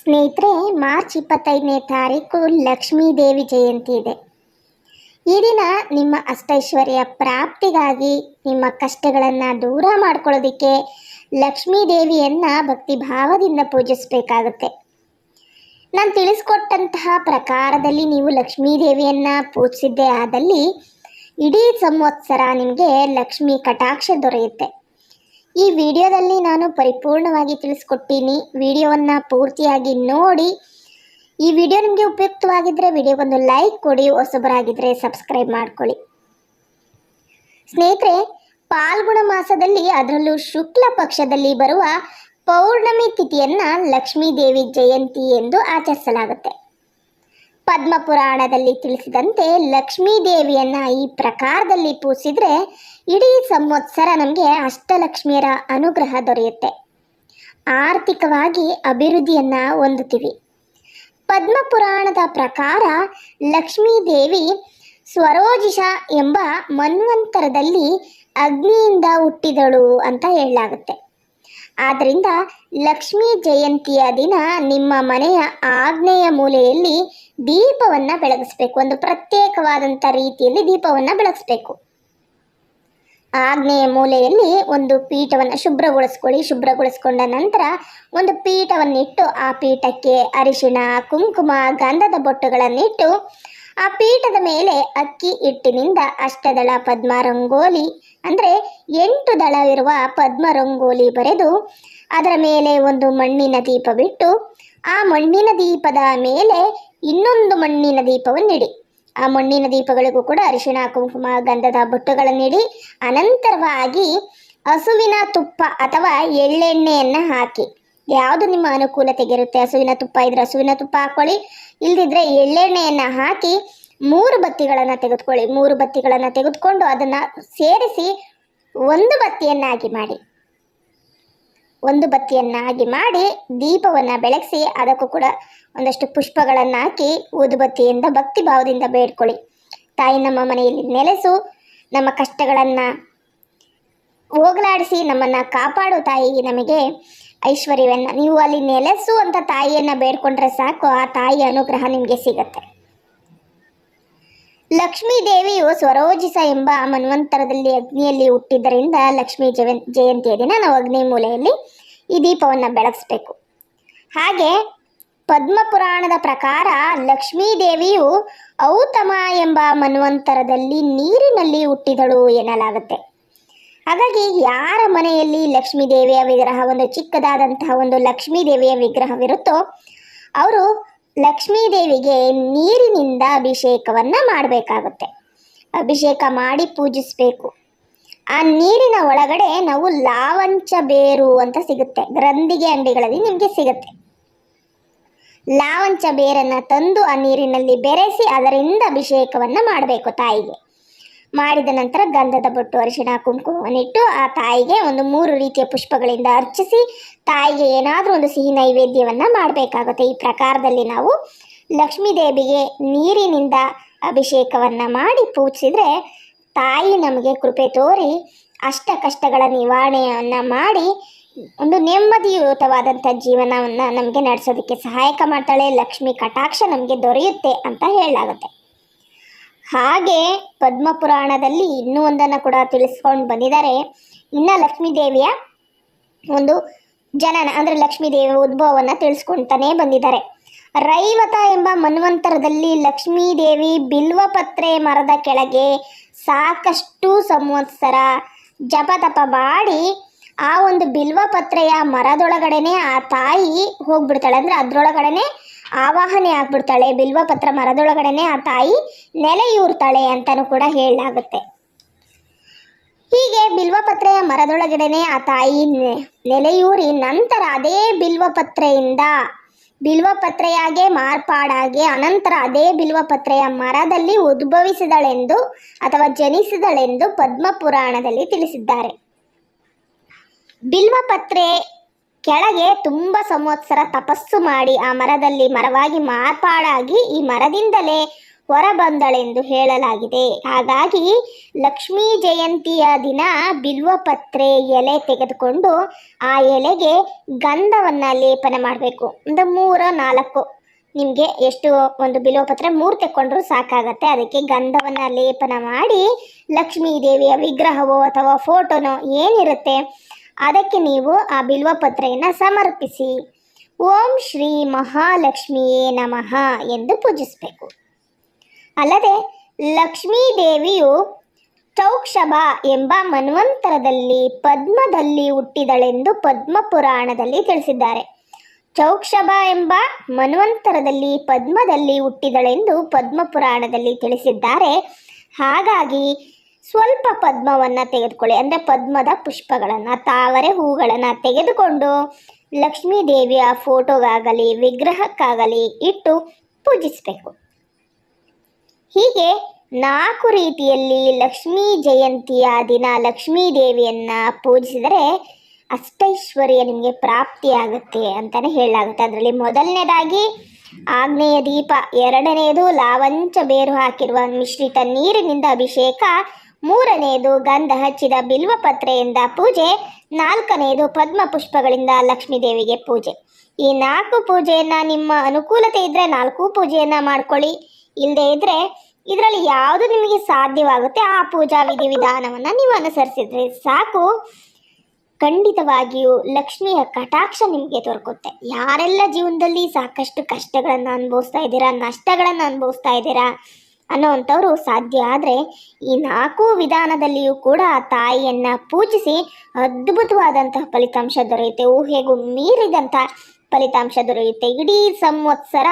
ಸ್ನೇಹಿತರೆ, ಮಾರ್ಚ್ ಇಪ್ಪತ್ತೈದನೇ ತಾರೀಕು ಲಕ್ಷ್ಮೀ ದೇವಿ ಜಯಂತಿ ಇದೆ. ಈ ದಿನ ನಿಮ್ಮ ಅಷ್ಟೈಶ್ವರ್ಯ ಪ್ರಾಪ್ತಿಗಾಗಿ ನಿಮ್ಮ ಕಷ್ಟಗಳನ್ನು ದೂರ ಮಾಡ್ಕೊಳ್ಳೋದಕ್ಕೆ ಲಕ್ಷ್ಮೀ ದೇವಿಯನ್ನು ಭಕ್ತಿ ಭಾವದಿಂದ ಪೂಜಿಸಬೇಕಾಗುತ್ತೆ. ನಾನು ತಿಳಿಸ್ಕೊಟ್ಟಂತಹ ಪ್ರಕಾರದಲ್ಲಿ ನೀವು ಲಕ್ಷ್ಮೀ ದೇವಿಯನ್ನು ಪೂಜಿಸಿದ್ದೇ ಆದಲ್ಲಿ ಇಡೀ ಸಂವತ್ಸರ ನಿಮಗೆ ಲಕ್ಷ್ಮಿ ಕಟಾಕ್ಷ ದೊರೆಯುತ್ತೆ. ಈ ವಿಡಿಯೋದಲ್ಲಿ ನಾನು ಪರಿಪೂರ್ಣವಾಗಿ ತಿಳಿಸ್ಕೊಟ್ಟೀನಿ. ವಿಡಿಯೋವನ್ನು ಪೂರ್ತಿಯಾಗಿ ನೋಡಿ. ಈ ವಿಡಿಯೋ ನಿಮಗೆ ಉಪಯುಕ್ತವಾಗಿದ್ದರೆ ವಿಡಿಯೋಗೊಂದು ಲೈಕ್ ಕೊಡಿ ಹೊಸಬರಾಗಿದ್ದರೆ ಸಬ್ಸ್ಕ್ರೈಬ್ ಮಾಡ್ಕೊಳ್ಳಿ. ಸ್ನೇಹಿತರೆ, ಪಾಲ್ಗುಣ ಮಾಸದಲ್ಲಿ ಅದರಲ್ಲೂ ಶುಕ್ಲ ಪಕ್ಷದಲ್ಲಿ ಬರುವ ಪೌರ್ಣಮಿ ತಿಥಿಯನ್ನು ಲಕ್ಷ್ಮೀ ದೇವಿ ಜಯಂತಿ ಎಂದು ಆಚರಿಸಲಾಗುತ್ತೆ. ಪದ್ಮ ಪುರಾಣದಲ್ಲಿ ತಿಳಿಸಿದಂತೆ ಲಕ್ಷ್ಮೀದೇವಿಯನ್ನು ಈ ಪ್ರಕಾರದಲ್ಲಿ ಪೂಜಿಸಿದ್ರೆ ಇಡೀ ಸಂವತ್ಸರ ನಮಗೆ ಅಷ್ಟಲಕ್ಷ್ಮಿಯರ ಅನುಗ್ರಹ ದೊರೆಯುತ್ತೆ. ಆರ್ಥಿಕವಾಗಿ ಅಭಿವೃದ್ಧಿಯನ್ನು ಹೊಂದುತ್ತೀವಿ. ಪದ್ಮ ಪುರಾಣದ ಪ್ರಕಾರ ಲಕ್ಷ್ಮೀದೇವಿ ಸ್ವರೋಜಿಷ ಎಂಬ ಮನ್ವಂತರದಲ್ಲಿ ಅಗ್ನಿಯಿಂದ ಹುಟ್ಟಿದಳು ಅಂತ ಹೇಳಲಾಗುತ್ತೆ. ಆದ್ದರಿಂದ ಲಕ್ಷ್ಮೀ ಜಯಂತಿಯ ದಿನ ನಿಮ್ಮ ಮನೆಯ ಆಗ್ನೇಯ ಮೂಲೆಯಲ್ಲಿ ದೀಪವನ್ನು ಬೆಳಗಿಸಬೇಕು. ಒಂದು ಪ್ರತ್ಯೇಕವಾದಂಥ ರೀತಿಯಲ್ಲಿ ದೀಪವನ್ನು ಬೆಳಗಿಸ್ಬೇಕು. ಆಗ್ನೇಯ ಮೂಲೆಯಲ್ಲಿ ಒಂದು ಪೀಠವನ್ನು ಶುಭ್ರಗೊಳಿಸ್ಕೊಳ್ಳಿ. ಶುಭ್ರಗೊಳಿಸ್ಕೊಂಡ ನಂತರ ಒಂದು ಪೀಠವನ್ನಿಟ್ಟು ಆ ಪೀಠಕ್ಕೆ ಅರಿಶಿಣ, ಕುಂಕುಮ, ಗಂಧದ ಬೊಟ್ಟುಗಳನ್ನಿಟ್ಟು ಆ ಪೀಠದ ಮೇಲೆ ಅಕ್ಕಿ ಹಿಟ್ಟಿನಿಂದ ಅಷ್ಟದಳ ಪದ್ಮ ರಂಗೋಲಿ ಅಂದರೆ ಎಂಟು ದಳವಿರುವ ಪದ್ಮ ರಂಗೋಲಿ ಬರೆದು ಅದರ ಮೇಲೆ ಒಂದು ಮಣ್ಣಿನ ದೀಪ ಬಿಟ್ಟು ಆ ಮಣ್ಣಿನ ದೀಪದ ಮೇಲೆ ಇನ್ನೊಂದು ಮಣ್ಣಿನ ದೀಪವನ್ನಿಡಿ. ಆ ಮಣ್ಣಿನ ದೀಪಗಳಿಗೂ ಕೂಡ ಅರಿಶಿಣ, ಕುಂಕುಮ, ಗಂಧದ ಬೊಟ್ಟುಗಳನ್ನಿಡಿ, ಅನಂತರವಾಗಿ ಹಸುವಿನ ತುಪ್ಪ ಅಥವಾ ಎಳ್ಳೆಣ್ಣೆಯನ್ನು ಹಾಕಿ. ಯಾವುದು ನಿಮ್ಮ ಅನುಕೂಲತೆಗಿರುತ್ತೆ? ಹಸುವಿನ ತುಪ್ಪ ಇದ್ರೆ ಹಸುವಿನ ತುಪ್ಪ ಹಾಕೊಳ್ಳಿ. ಇಲ್ದಿದ್ರೆ ಎಳ್ಳೆಣ್ಣೆಯನ್ನು ಹಾಕಿ ಮೂರು ಬತ್ತಿಗಳನ್ನು ತೆಗೆದುಕೊಳ್ಳಿ. ಮೂರು ಬತ್ತಿಗಳನ್ನು ತೆಗೆದುಕೊಂಡು ಅದನ್ನು ಸೇರಿಸಿ ಒಂದು ಬತ್ತಿಯನ್ನಾಗಿ ಮಾಡಿ. ಒಂದು ಬತ್ತಿಯನ್ನಾಗಿ ಮಾಡಿ ದೀಪವನ್ನು ಬೆಳಗಿಸಿ ಅದಕ್ಕೂ ಕೂಡ ಒಂದಷ್ಟು ಪುಷ್ಪಗಳನ್ನು ಹಾಕಿ ಊದುಬತ್ತಿಯಿಂದ ಭಕ್ತಿ ಭಾವದಿಂದ ಬೇಡ್ಕೊಳ್ಳಿ. ತಾಯಿ ನಮ್ಮ ಮನೆಯಲ್ಲಿ ನೆಲೆಸು. ನಮ್ಮ ಕಷ್ಟಗಳನ್ನು ಹೋಗಲಾಡಿಸಿ ನಮ್ಮನ್ನು ಕಾಪಾಡು ತಾಯಿ ನಮಗೆ. ಐಶ್ವರ್ಯವನ್ನು ನೀವು ಅಲ್ಲಿ ನೆಲೆಸು ಅಂತ ತಾಯಿಯನ್ನು ಬೇಡ್ಕೊಂಡ್ರೆ ಸಾಕು, ಆ ತಾಯಿ ಅನುಗ್ರಹ ನಿಮಗೆ ಸಿಗತ್ತೆ. ಲಕ್ಷ್ಮೀ ದೇವಿಯು ಸ್ವರೋಜಿಸ ಎಂಬ ಮನ್ವಂತರದಲ್ಲಿ ಅಗ್ನಿಯಲ್ಲಿ ಹುಟ್ಟಿದ್ದರಿಂದ ಲಕ್ಷ್ಮೀ ಜಯಂ ಜಯಂತಿಯ ದಿನ ನಾವು ಅಗ್ನಿ ಮೂಲೆಯಲ್ಲಿ ಈ ದೀಪವನ್ನು ಬೆಳಗಿಸ್ಬೇಕು. ಹಾಗೆ ಪದ್ಮ ಪುರಾಣದ ಪ್ರಕಾರ ಲಕ್ಷ್ಮೀ ದೇವಿಯು ಔತಮ ಎಂಬ ಮನ್ವಂತರದಲ್ಲಿ ನೀರಿನಲ್ಲಿ ಹುಟ್ಟಿದಳು ಎನ್ನಲಾಗುತ್ತೆ. ಹಾಗಾಗಿ ಯಾರ ಮನೆಯಲ್ಲಿ ಲಕ್ಷ್ಮೀ ದೇವಿಯ ವಿಗ್ರಹ, ಒಂದು ಚಿಕ್ಕದಾದಂತಹ ಒಂದು ಲಕ್ಷ್ಮೀ ದೇವಿಯ ವಿಗ್ರಹವಿರುತ್ತೋ ಅವರು ಲಕ್ಷ್ಮೀ ದೇವಿಗೆ ನೀರಿನಿಂದ ಅಭಿಷೇಕವನ್ನು ಮಾಡಬೇಕಾಗುತ್ತೆ. ಅಭಿಷೇಕ ಮಾಡಿ ಪೂಜಿಸಬೇಕು. ಆ ನೀರಿನ ಒಳಗಡೆ ನಾವು ಲಾವಂಚ ಬೇರು ಅಂತ ಸಿಗುತ್ತೆ. ಗ್ರಂಥಿಗೆ ಅಂಗಡಿಗಳಲ್ಲಿ ನಿಮಗೆ ಸಿಗುತ್ತೆ. ಲಾವಂಚ ಬೇರನ್ನು ತಂದು ಆ ನೀರಿನಲ್ಲಿ ಬೆರೆಸಿ ಅದರಿಂದ ಅಭಿಷೇಕವನ್ನು ಮಾಡಬೇಕು ತಾಯಿಗೆ. ಮಾಡಿದ ನಂತರ ಗಂಧದ ಬೊಟ್ಟು ಅರಿಶಿಣ ಕುಂಕುಮವನ್ನಿಟ್ಟು ಆ ತಾಯಿಗೆ ಒಂದು ಮೂರು ರೀತಿಯ ಪುಷ್ಪಗಳಿಂದ ಅರ್ಚಿಸಿ ತಾಯಿಗೆ ಏನಾದರೂ ಒಂದು ಸಿಹಿ ನೈವೇದ್ಯವನ್ನು ಮಾಡಬೇಕಾಗುತ್ತೆ. ಈ ಪ್ರಕಾರದಲ್ಲಿ ನಾವು ಲಕ್ಷ್ಮೀ ದೇವಿಗೆ ನೀರಿನಿಂದ ಅಭಿಷೇಕವನ್ನು ಮಾಡಿ ಪೂಜಿಸಿದರೆ ತಾಯಿ ನಮಗೆ ಕೃಪೆ ತೋರಿ ಅಷ್ಟ ಕಷ್ಟಗಳ ನಿವಾರಣೆಯನ್ನು ಮಾಡಿ ಒಂದು ನೆಮ್ಮದಿಯುತವಾದಂಥ ಜೀವನವನ್ನು ನಮಗೆ ನಡೆಸೋದಕ್ಕೆ ಸಹಾಯಕ ಮಾಡ್ತಾಳೆ. ಲಕ್ಷ್ಮಿ ಕಟಾಕ್ಷ ನಮಗೆ ದೊರೆಯುತ್ತೆ ಅಂತ ಹೇಳಲಾಗುತ್ತೆ. ಹಾಗೆ ಪದ್ಮ ಪುರಾಣದಲ್ಲಿ ಇನ್ನೂ ಒಂದನ್ನು ಕೂಡ ತಿಳಿಸ್ಕೊಂಡು ಬಂದಿದ್ದಾರೆ. ಇನ್ನು ಲಕ್ಷ್ಮೀ ದೇವಿಯ ಒಂದು ಜನನ, ಅಂದರೆ ಲಕ್ಷ್ಮೀ ದೇವಿಯ ಉದ್ಭವವನ್ನು ತಿಳಿಸ್ಕೊಳ್ತಾನೆ ಬಂದಿದ್ದಾರೆ. ರೈವತ ಎಂಬ ಮನ್ವಂತರದಲ್ಲಿ ಲಕ್ಷ್ಮೀ ದೇವಿ ಬಿಲ್ವಪತ್ರೆ ಮರದ ಕೆಳಗೆ ಸಾಕಷ್ಟು ಸಂವತ್ಸರ ಜಪತಪ ಮಾಡಿ ಆ ಒಂದು ಬಿಲ್ವಪತ್ರೆಯ ಮರದೊಳಗಡೆನೆ ಆ ತಾಯಿ ಹೋಗ್ಬಿಡ್ತಾಳೆ. ಅಂದರೆ ಅದರೊಳಗಡೆನೆ ಆವಾಹನೆ ಆಗ್ಬಿಡ್ತಾಳೆ ಬಿಲ್ವಪತ್ರ ಮರದೊಳಗಡೆನೆ ಆ ತಾಯಿ ನೆಲೆಯೂರ್ತಾಳೆ ಅಂತಲೂ ಕೂಡ ಹೇಳಲಾಗುತ್ತೆ. ಹೀಗೆ ಬಿಲ್ವಪತ್ರೆಯ ಮರದೊಳಗಡೆನೆ ಆ ತಾಯಿ ನೆಲೆಯೂರಿ ನಂತರ ಅದೇ ಬಿಲ್ವಪತ್ರೆಯಿಂದ ಬಿಲ್ವಪತ್ರೆಯಾಗೆ ಮಾರ್ಪಾಡಾಗಿ ಅನಂತರ ಅದೇ ಬಿಲ್ವಪತ್ರೆಯ ಮರದಲ್ಲಿ ಉದ್ಭವಿಸಿದಳೆಂದು ಅಥವಾ ಜನಿಸಿದಳೆಂದು ಪದ್ಮ ಪುರಾಣದಲ್ಲಿ ತಿಳಿಸಿದ್ದಾರೆ ಬಿಲ್ವಪತ್ರೆ ಕೆಳಗೆ ತುಂಬ ಸಂವತ್ಸರ ತಪಸ್ಸು ಮಾಡಿ ಆ ಮರದಲ್ಲಿ ಮರವಾಗಿ ಮಾರ್ಪಾಡಾಗಿ ಈ ಮರದಿಂದಲೇ ಹೊರಬಂದಳೆಂದು ಹೇಳಲಾಗಿದೆ. ಹಾಗಾಗಿ ಲಕ್ಷ್ಮೀ ಜಯಂತಿಯ ದಿನ ಬಿಲ್ವಪತ್ರೆ ಎಲೆ ತೆಗೆದುಕೊಂಡು ಆ ಎಲೆಗೆ ಗಂಧವನ್ನು ಲೇಪನ ಮಾಡಬೇಕು. ಒಂದು ಮೂರ, ನಾಲ್ಕು. ನಿಮಗೆ ಎಷ್ಟು ಒಂದು ಬಿಲ್ವಪತ್ರೆ ಮೂರು ತೆಕ್ಕೊಂಡ್ರೂ ಸಾಕಾಗತ್ತೆ. ಅದಕ್ಕೆ ಗಂಧವನ್ನು ಲೇಪನ ಮಾಡಿ ಲಕ್ಷ್ಮೀ ದೇವಿಯ ವಿಗ್ರಹವೋ ಅಥವಾ ಫೋಟೋನೋ ಏನಿರುತ್ತೆ ಅದಕ್ಕೆ ನೀವು ಆ ಬಿಲ್ವ ಪತ್ರೆಯನ್ನು ಸಮರ್ಪಿಸಿ. ಓಂ ಶ್ರೀ ಮಹಾಲಕ್ಷ್ಮಿಯೇ ನಮಃ ಎಂದು ಪೂಜಿಸಬೇಕು. ಅಲ್ಲದೆ ಲಕ್ಷ್ಮೀ ದೇವಿಯು ಚೌಕ್ಷಭ ಎಂಬ ಮನ್ವಂತರದಲ್ಲಿ ಪದ್ಮದಲ್ಲಿ ಹುಟ್ಟಿದಳೆಂದು ಪದ್ಮ ಪುರಾಣದಲ್ಲಿ ತಿಳಿಸಿದ್ದಾರೆ. ಚೌಕ್ಷಭ ಎಂಬ ಮನ್ವಂತರದಲ್ಲಿ ಪದ್ಮದಲ್ಲಿ ಹುಟ್ಟಿದಳೆಂದು ಪದ್ಮ ಪುರಾಣದಲ್ಲಿ ತಿಳಿಸಿದ್ದಾರೆ. ಹಾಗಾಗಿ ಸ್ವಲ್ಪ ಪದ್ಮವನ್ನು ತೆಗೆದುಕೊಳ್ಳಿ. ಅಂದರೆ ಪದ್ಮದ ಪುಷ್ಪಗಳನ್ನು, ತಾವರೆ ಹೂಗಳನ್ನು ತೆಗೆದುಕೊಂಡು ಲಕ್ಷ್ಮೀ ದೇವಿಯ ಫೋಟೋಗಾಗಲಿ, ವಿಗ್ರಹಕ್ಕಾಗಲಿ ಇಟ್ಟು ಪೂಜಿಸಬೇಕು. ಹೀಗೆ ನಾಲ್ಕು ರೀತಿಯಲ್ಲಿ ಲಕ್ಷ್ಮೀ ಜಯಂತಿಯ ದಿನ ಲಕ್ಷ್ಮೀ ದೇವಿಯನ್ನು ಪೂಜಿಸಿದರೆ ಅಷ್ಟೈಶ್ವರ್ಯ ನಿಮಗೆ ಪ್ರಾಪ್ತಿಯಾಗುತ್ತೆ ಅಂತಲೇ ಹೇಳಲಾಗುತ್ತೆ. ಅದರಲ್ಲಿ ಮೊದಲನೇದಾಗಿ ಆಗ್ನೇಯ ದೀಪ ಎರಡನೆಯದು ಲಾವಂಚ ಬೇರು ಹಾಕಿರುವ ಮಿಶ್ರಿತ ನೀರಿನಿಂದ ಅಭಿಷೇಕ ಮೂರನೆಯದು ಗಂಧ ಹಚ್ಚಿದ ಬಿಲ್ವಪತ್ರೆಯಿಂದ ಪೂಜೆ ನಾಲ್ಕನೆಯದು ಪದ್ಮ ಪುಷ್ಪಗಳಿಂದ ಲಕ್ಷ್ಮೀ ದೇವಿಗೆ ಪೂಜೆ. ಈ ನಾಲ್ಕು ಪೂಜೆಯನ್ನು ನಿಮ್ಮ ಅನುಕೂಲತೆ ಇದ್ದರೆ ನಾಲ್ಕು ಪೂಜೆಯನ್ನು ಮಾಡ್ಕೊಳ್ಳಿ. ಇಲ್ಲದೆ ಇದ್ದರೆ ಇದರಲ್ಲಿ ಯಾವುದು ನಿಮಗೆ ಸಾಧ್ಯವಾಗುತ್ತೆ ಆ ಪೂಜಾ ವಿಧಿ ವಿಧಾನವನ್ನು ನೀವು ಅನುಸರಿಸಿದ್ರೆ ಸಾಕು. ಖಂಡಿತವಾಗಿಯೂ ಲಕ್ಷ್ಮಿಯ ಕಟಾಕ್ಷ ನಿಮಗೆ ದೊರಕುತ್ತೆ. ಯಾರೆಲ್ಲ ಜೀವನದಲ್ಲಿ ಸಾಕಷ್ಟು ಕಷ್ಟಗಳನ್ನು ಅನುಭವಿಸ್ತಾ ಇದ್ದೀರಾ, ನಷ್ಟಗಳನ್ನು ಅನುಭವಿಸ್ತಾ ಇದ್ದೀರಾ ಅನ್ನೋವಂಥವ್ರು ಸಾಧ್ಯ. ಆದರೆ ಈ ನಾಲ್ಕು ವಿಧಾನದಲ್ಲಿಯೂ ಕೂಡ ತಾಯಿಯನ್ನು ಪೂಜಿಸಿ ಅದ್ಭುತವಾದಂತಹ ಫಲಿತಾಂಶ ದೊರೆಯುತ್ತೆ. ಊಹೆಗೂ ಮೀರಿದಂಥ ಫಲಿತಾಂಶ ದೊರೆಯುತ್ತೆ. ಇಡೀ ಸಂವತ್ಸರ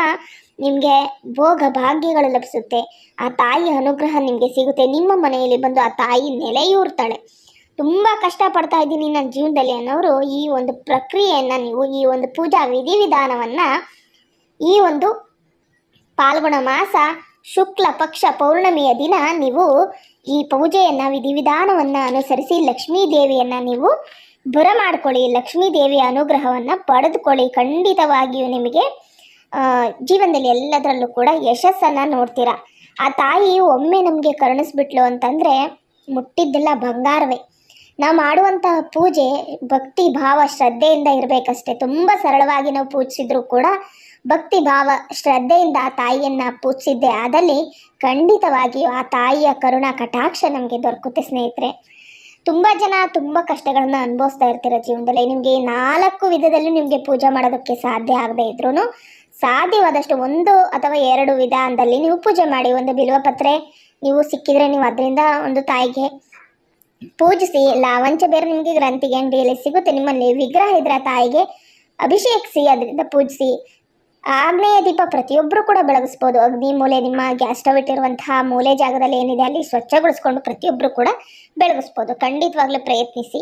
ನಿಮಗೆ ಭೋಗ ಭಾಗ್ಯಗಳು ಲಭಿಸುತ್ತೆ. ಆ ತಾಯಿಯ ಅನುಗ್ರಹ ನಿಮಗೆ ಸಿಗುತ್ತೆ. ನಿಮ್ಮ ಮನೆಯಲ್ಲಿ ಬಂದು ಆ ತಾಯಿ ನೆಲೆಯೂರ್ತಾಳೆ. ತುಂಬ ಕಷ್ಟಪಡ್ತಾ ಇದ್ದೀನಿ ನನ್ನ ಜೀವನದಲ್ಲಿ ಅನ್ನೋರು ಈ ಒಂದು ಪ್ರಕ್ರಿಯೆಯನ್ನು ನೀವು, ಈ ಒಂದು ಪೂಜಾ ವಿಧಿವಿಧಾನವನ್ನು ಈ ಒಂದು ಪಾಲ್ಗುಣ ಮಾಸ ಶುಕ್ಲ ಪಕ್ಷ ಪೌರ್ಣಮಿಯ ದಿನ ನೀವು ಈ ಪೂಜೆಯನ್ನು ವಿಧಿವಿಧಾನವನ್ನು ಅನುಸರಿಸಿ ಲಕ್ಷ್ಮೀ ದೇವಿಯನ್ನು ನೀವು ಬರಮಾಡ್ಕೊಳ್ಳಿ ಲಕ್ಷ್ಮೀ ದೇವಿಯ ಅನುಗ್ರಹವನ್ನು ಪಡೆದುಕೊಳ್ಳಿ. ಖಂಡಿತವಾಗಿಯೂ ನಿಮಗೆ ಜೀವನದಲ್ಲಿ ಎಲ್ಲದರಲ್ಲೂ ಕೂಡ ಯಶಸ್ಸನ್ನು ನೋಡ್ತೀರಾ. ಆ ತಾಯಿ ಒಮ್ಮೆ ನಮಗೆ ಕರುಣಿಸ್ಬಿಟ್ಲು ಅಂತಂದರೆ ಮುಟ್ಟಿದ್ದೆಲ್ಲ ಬಂಗಾರವೇ. ನಾವು ಮಾಡುವಂತಹ ಪೂಜೆ ಭಕ್ತಿ ಭಾವ ಶ್ರದ್ಧೆಯಿಂದ ಇರಬೇಕಷ್ಟೆ. ತುಂಬ ಸರಳವಾಗಿ ನಾವು ಪೂಜಿಸಿದ್ರು ಕೂಡ ಭಕ್ತಿ ಭಾವ ಶ್ರದ್ಧೆಯಿಂದ ಆ ತಾಯಿಯನ್ನು ಪೂಜಿಸಿದ್ದೆ. ಆದಲ್ಲಿ ಖಂಡಿತವಾಗಿಯೂ ಆ ತಾಯಿಯ ಕರುಣಾ ಕಟಾಕ್ಷ ನಮಗೆ ದೊರಕುತ್ತೆ ಸ್ನೇಹಿತರೆ. ತುಂಬ ಜನ ತುಂಬ ಕಷ್ಟಗಳನ್ನು ಅನುಭವಿಸ್ತಾ ಇರ್ತೀರ ಜೀವನದಲ್ಲಿ. ನಿಮಗೆ ನಾಲ್ಕು ವಿಧದಲ್ಲಿ ನಿಮಗೆ ಪೂಜೆ ಮಾಡೋದಕ್ಕೆ ಸಾಧ್ಯ ಆಗದೆ ಇದ್ರೂ ಸಾಧ್ಯವಾದಷ್ಟು ಒಂದು ಅಥವಾ ಎರಡು ವಿಧಾನದಲ್ಲಿ ನೀವು ಪೂಜೆ ಮಾಡಿ, ಒಂದು ಬಿಲ್ವಪತ್ರೆ ನೀವು ಸಿಕ್ಕಿದ್ರೆ ನೀವು ಅದರಿಂದ ಒಂದು ತಾಯಿಗೆ ಪೂಜಿಸಿ, ಲಾವಂಚ ಬೇರೆ ನಿಮಗೆ ಗ್ರಂಥಿಗೆ ಅಂಗಡಿಯಲ್ಲಿ ಸಿಗುತ್ತೆ. ನಿಮ್ಮಲ್ಲಿ ವಿಗ್ರಹ ಇದ್ರೆ ತಾಯಿಗೆ ಅಭಿಷೇಕಿಸಿ, ಅದರಿಂದ ಪೂಜಿಸಿ ಆಗ್ನೇಯ ದೀಪ ಪ್ರತಿಯೊಬ್ಬರು ಕೂಡ ಬೆಳಗಿಸ್ಬೋದು. ಅಗ್ನಿ ಮೂಲೆ ನಿಮ್ಮ ಗ್ಯಾಸ್ ಸ್ಟವ್ ಇಟ್ಟಿರುವಂತಹ ಮೂಲೆ ಜಾಗದಲ್ಲಿ ಏನಿದೆ ಅಲ್ಲಿ ಸ್ವಚ್ಛಗೊಳಿಸ್ಕೊಂಡು ಪ್ರತಿಯೊಬ್ಬರು ಕೂಡ ಬೆಳಗಿಸ್ಬೋದು. ಖಂಡಿತವಾಗ್ಲೂ ಪ್ರಯತ್ನಿಸಿ.